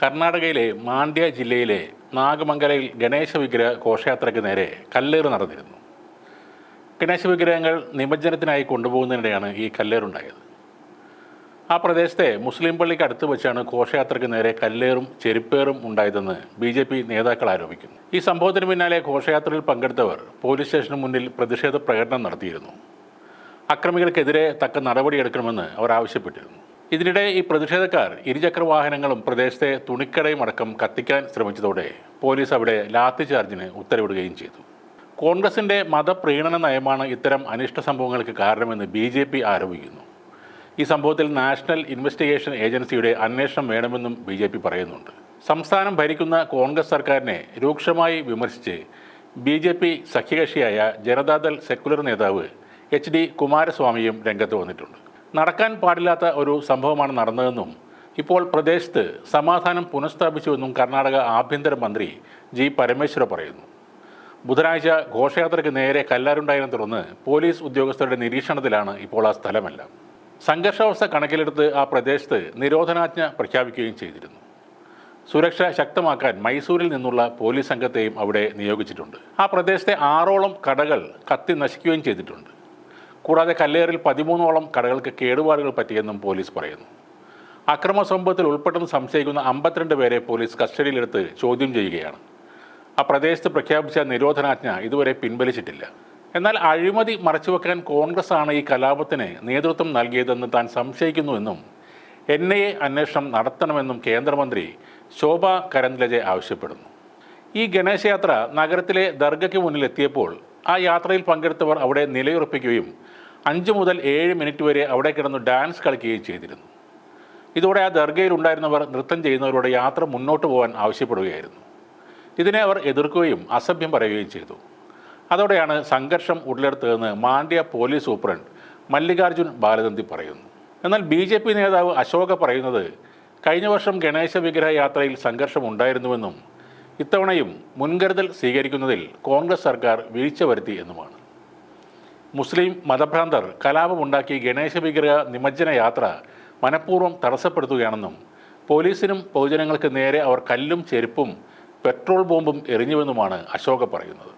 കർണാടകയിലെ മാണ്ഡ്യ ജില്ലയിലെ നാഗമംഗലയിൽ ഗണേശ വിഗ്രഹ ഘോഷയാത്രയ്ക്ക് നേരെ കല്ലേറ് നടന്നിരുന്നു. ഗണേശ വിഗ്രഹങ്ങൾ നിമജ്ജനത്തിനായി കൊണ്ടുപോകുന്നതിനിടെയാണ് ഈ കല്ലേറുണ്ടായത്. ആ പ്രദേശത്തെ മുസ്ലിം പള്ളിക്ക് അടുത്ത് വെച്ചാണ് ഘോഷയാത്രയ്ക്ക് നേരെ കല്ലേറും ചെരുപ്പേറും ഉണ്ടായതെന്ന് ബി ജെ പി നേതാക്കൾ ആരോപിക്കുന്നു. ഈ സംഭവത്തിന് പിന്നാലെ ഘോഷയാത്രയിൽ പങ്കെടുത്തവർ പോലീസ് സ്റ്റേഷന് മുന്നിൽ പ്രതിഷേധ പ്രകടനം നടത്തിയിരുന്നു. അക്രമികൾക്കെതിരെ തക്ക നടപടിയെടുക്കണമെന്ന് അവർ ആവശ്യപ്പെട്ടിരുന്നു. ഇതിനിടെ ഈ പ്രതിഷേധക്കാർ ഇരുചക്ര വാഹനങ്ങളും പ്രദേശത്തെ തുണിക്കടയും അടക്കം കത്തിക്കാൻ ശ്രമിച്ചതോടെ പോലീസ് അവിടെ ലാത്തി ചാർജിന് ഉത്തരവിടുകയും ചെയ്തു. കോൺഗ്രസിന്റെ മതപ്രീണന നയമാണ് ഇത്തരം അനിഷ്ട സംഭവങ്ങൾക്ക് കാരണമെന്ന് ബി ജെ പി ആരോപിക്കുന്നു. ഈ സംഭവത്തിൽ നാഷണൽ ഇൻവെസ്റ്റിഗേഷൻ ഏജൻസിയുടെ അന്വേഷണം വേണമെന്നും ബി ജെ പി പറയുന്നുണ്ട്. സംസ്ഥാനം ഭരിക്കുന്ന കോൺഗ്രസ് സർക്കാരിനെ രൂക്ഷമായി വിമർശിച്ച് ബി ജെ പി സഖ്യകക്ഷിയായ ജനതാദൾ സെക്കുലർ നേതാവ് എച്ച് ഡി കുമാരസ്വാമിയും രംഗത്ത് വന്നിട്ടുണ്ട്. നടക്കാൻ പാടില്ലാത്ത ഒരു സംഭവമാണ് നടന്നതെന്നും ഇപ്പോൾ പ്രദേശത്ത് സമാധാനം പുനഃസ്ഥാപിച്ചുവെന്നും കർണാടക ആഭ്യന്തര മന്ത്രി ജി പരമേശ്വര പറയുന്നു. ബുധനാഴ്ച ഘോഷയാത്രയ്ക്ക് നേരെ കല്ലാരുണ്ടായതിനെ തുടർന്ന് പോലീസ് ഉദ്യോഗസ്ഥരുടെ നിരീക്ഷണത്തിലാണ് ഇപ്പോൾ ആ സ്ഥലമെല്ലാം. സംഘർഷാവസ്ഥ കണക്കിലെടുത്ത് ആ പ്രദേശത്ത് നിരോധനാജ്ഞ പ്രഖ്യാപിക്കുകയും ചെയ്തിരുന്നു. സുരക്ഷ ശക്തമാക്കാൻ മൈസൂരിൽ നിന്നുള്ള പോലീസ് സംഘത്തെയും അവിടെ നിയോഗിച്ചിട്ടുണ്ട്. ആ പ്രദേശത്തെ ആറോളം കടകൾ കത്തി നശിക്കുകയും ചെയ്തിട്ടുണ്ട്. കൂടാതെ കല്ലേറിൽ പതിമൂന്നോളം കടകൾക്ക് കേടുപാടുകൾ പറ്റിയെന്നും പോലീസ് പറയുന്നു. അക്രമ സംഭവത്തിൽ ഉൾപ്പെട്ടെന്ന് സംശയിക്കുന്ന അമ്പത്തിരണ്ട് പേരെ പോലീസ് കസ്റ്റഡിയിലെടുത്ത് ചോദ്യം ചെയ്യുകയാണ്. ആ പ്രദേശത്ത് പ്രഖ്യാപിച്ച നിരോധനാജ്ഞ ഇതുവരെ പിൻവലിച്ചിട്ടില്ല. എന്നാൽ അഴിമതി മറച്ചുവെക്കാൻ കോൺഗ്രസ് ആണ് ഈ കലാപത്തിന് നേതൃത്വം നൽകിയതെന്ന് താൻ സംശയിക്കുന്നുവെന്നും എൻ ഐ എ അന്വേഷണം നടത്തണമെന്നും കേന്ദ്രമന്ത്രി ശോഭ കരന്ദ്ലജെ ആവശ്യപ്പെടുന്നു. ഈ ഗണേശയാത്ര നഗരത്തിലെ ദർഗയ്ക്ക് മുന്നിലെത്തിയപ്പോൾ ആ യാത്രയിൽ പങ്കെടുത്തവർ അവിടെ നിലയുറപ്പിക്കുകയും അഞ്ച് മുതൽ ഏഴ് മിനിറ്റ് വരെ അവിടെ കിടന്ന് ഡാൻസ് കളിക്കുകയും ചെയ്തിരുന്നു. ഇതോടെ ആ ദർഗയിൽ ഉണ്ടായിരുന്നവർ നൃത്തം ചെയ്യുന്നവരോട് യാത്ര മുന്നോട്ട് പോകാൻ ആവശ്യപ്പെടുകയായിരുന്നു. ഇതിനെ അവർ എതിർക്കുകയും അസഭ്യം പറയുകയും ചെയ്തു. അതോടെയാണ് സംഘർഷം ഉടലെടുത്തതെന്ന് മാണ്ഡ്യ പോലീസ് സൂപ്രണ്ട് മല്ലികാർജുൻ ബാലതന്തി പറയുന്നു. എന്നാൽ ബി ജെ പി നേതാവ് അശോക പറയുന്നത് കഴിഞ്ഞ വർഷം ഗണേശ വിഗ്രഹ യാത്രയിൽ സംഘർഷം ഉണ്ടായിരുന്നുവെന്നും ഇത്തവണയും മുൻകരുതൽ സ്വീകരിക്കുന്നതിൽ കോൺഗ്രസ് സർക്കാർ വീഴ്ച വരുത്തി എന്നുമാണ്. മുസ്ലിം മതഭ്രാന്തർ കലാപമുണ്ടാക്കി ഗണേശ വിഗ്രഹ നിമജ്ജന യാത്ര മനഃപൂർവം തടസ്സപ്പെടുത്തുകയാണെന്നും പോലീസിനും പൊതുജനങ്ങൾക്ക് നേരെ അവർ കല്ലും ചെരുപ്പും പെട്രോൾ ബോംബും എറിഞ്ഞുവെന്നുമാണ് അശോക പറയുന്നത്.